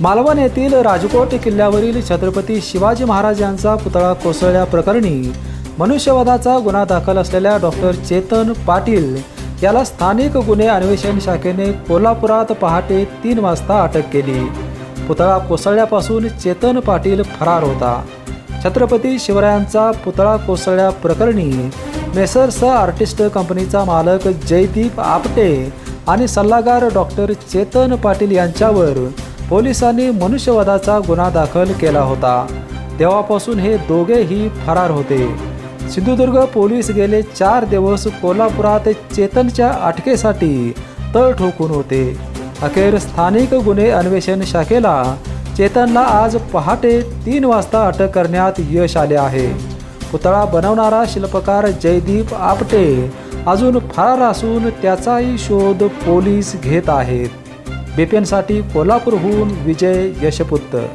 मालवण येथील राजकोट किल्ल्यावरील छत्रपती शिवाजी महाराज यांचा पुतळा कोसळल्याप्रकरणी मनुष्यवधाचा गुन्हा दाखल असलेल्या डॉक्टर चेतन पाटील याला स्थानिक गुन्हे अन्वेषण शाखेने कोल्हापुरात पहाटे तीन वाजता अटक केली. पुतळा कोसळल्यापासून चेतन पाटील फरार होता. छत्रपती शिवरायांचा पुतळा कोसळल्याप्रकरणी मेसर्स आर्टिस्ट कंपनीचा मालक जयदीप आपटे आणि सल्लागार डॉक्टर चेतन पाटील यांच्यावर पोलिसांनी मनुष्यवधाचा गुन्हा दाखल केला होता. तेव्हापासून हे दोघेही फरार होते. सिंधुदुर्ग पोलीस गेले चार दिवस कोल्हापुरात चेतनच्या अटकेसाठी तळ ठोकून होते. अखेर स्थानिक गुन्हे अन्वेषण शाखेला चेतनला आज पहाटे तीन वाजता अटक करण्यात यश आले आहे. पुतळा बनवणारा शिल्पकार जयदीप आपटे अजून फरार असून त्याचाही शोध पोलीस घेत आहेत. बीपीएनसाठी कोल्हापूरहून विजय यशपुत्र.